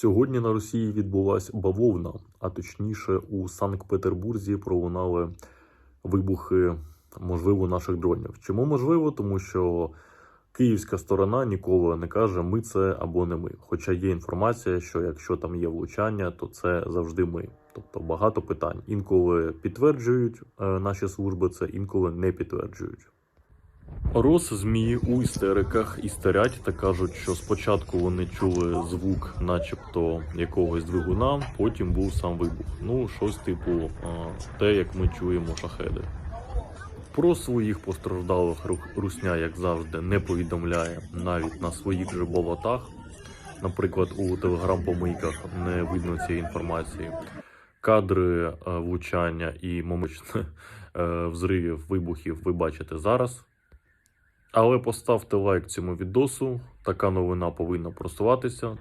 Сьогодні на Росії відбулася бавовна, а точніше у Санкт-Петербурзі пролунали вибухи, можливо, наших дронів. Чому можливо? Тому що київська сторона ніколи не каже, ми це або не ми. Хоча є інформація, що якщо там є влучання, то це завжди ми. Тобто багато питань. Інколи підтверджують е, наші служби це, інколи не підтверджують. Рос змії у істериках істерять та кажуть, що спочатку вони чули звук, начебто якогось двигуна, потім був сам вибух. Ну, щось типу те, як ми чуємо шахеди. Про своїх постраждалих русня, як завжди, не повідомляє навіть на своїх же болотах. Наприклад, у телеграм-помийках не видно цієї інформації. Кадри е, влучання і момичне е, взривів, вибухів ви бачите зараз. Але поставте лайк цьому відосу. Така новина повинна просуватися.